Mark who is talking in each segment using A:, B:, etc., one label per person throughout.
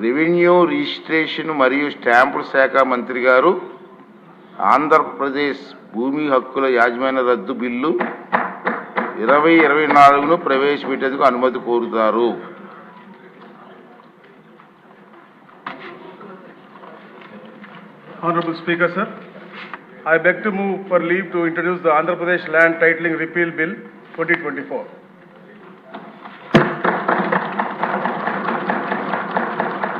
A: Revenue registration మరియు స్టాంపుల శాఖ మంత్రి గారు ఆంధ్రప్రదేశ్ భూమి హక్కుల యాజమాన్య రద్దు బిల్లు ఇరవై ఇరవై నాలుగును ప్రవేశపెట్టేందుకు అనుమతి కోరుతారు
B: Honorable Speaker, sir, I beg to move for leave to introduce the Andhra Pradesh Land Titling Repeal Bill 2024.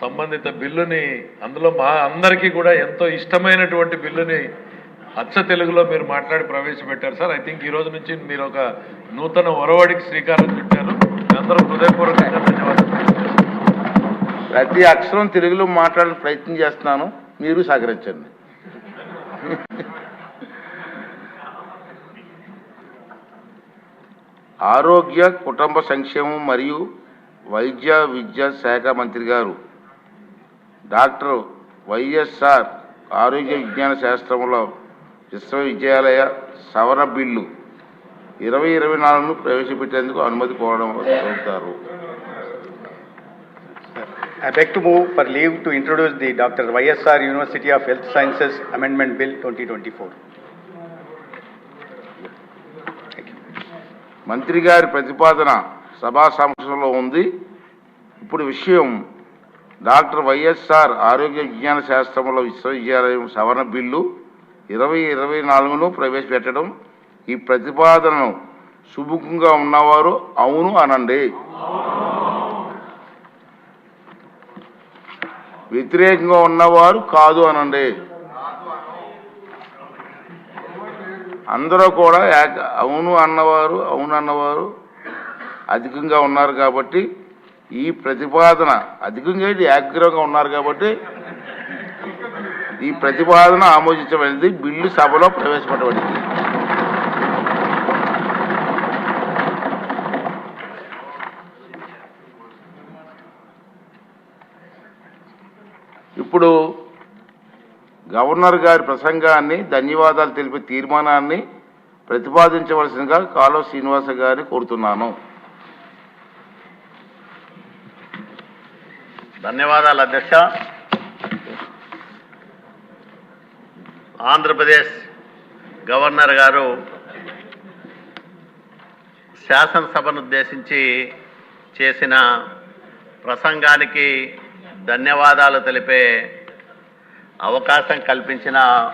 C: సంబంధిత బిల్లుని అందులో మా అందరికీ కూడా ఎంతో ఇష్టమైనటువంటి బిల్లుని అచ్చ తెలుగులో మీరు మాట్లాడి ప్రవేశపెట్టారు సార్. ఐ థింక్ ఈ రోజు నుంచి మీరు ఒక నూతన ఒరవడికి శ్రీకారం చుట్టారు. అందరూ హృదయపూర్వకంగా ధన్యవాదాలు.
A: ప్రతి అక్షరం తెలుగులో మాట్లాడే ప్రయత్నం చేస్తున్నాను. మీరు సహకరించండి. ఆరోగ్య కుటుంబ సంక్షేమం మరియు వైద్య విద్యా శాఖ మంత్రి గారు డాక్టర్ వైఎస్ఆర్ ఆరోగ్య విజ్ఞాన శాస్త్రంలో విశ్వవిద్యాలయ సవరణ బిల్లు ఇరవై ఇరవై నాలుగును ప్రవేశపెట్టేందుకు అనుమతి కోరడం కోరుతారు
D: I beg to move for leave to introduce the Dr. YSR University of Health Sciences Amendment Bill 2024.
A: మంత్రి గారి ప్రతిపాదన సభా సమక్షంలో ఉంది ఇప్పుడు విషయం డాక్టర్ వైఎస్ఆర్ ఆరోగ్య విజ్ఞాన శాస్త్రంలో విశ్వవిద్యాలయం సవరణ బిల్లు ఇరవై ఇరవై నాలుగును ప్రవేశపెట్టడం ఈ ప్రతిపాదనను సుముఖంగా ఉన్నవారు అవును అనండి. వ్యతిరేకంగా ఉన్నవారు కాదు అనండి. అందరూ కూడా అవును అన్నవారు అవును అన్నవారు అధికంగా ఉన్నారు కాబట్టి ఈ ప్రతిపాదన అధికంగా ఏకగ్రహంగా ఉన్నారు కాబట్టి ఈ ప్రతిపాదన ఆమోదించబడింది బిల్లు సభలో ప్రవేశపెట్టబడింది. ఇప్పుడు గవర్నర్ గారి ప్రసంగాన్ని ధన్యవాదాలు తెలిపే తీర్మానాన్ని ప్రతిపాదించవలసిందిగా కాలువ శ్రీనివాస గారిని కోరుతున్నాను.
E: ధన్యవాదాలు అధ్యక్ష. ఆంధ్రప్రదేశ్ గవర్నర్ గారు శాసనసభను ఉద్దేశించి చేసిన ప్రసంగానికి ధన్యవాదాలు తెలిపే అవకాశం కల్పించిన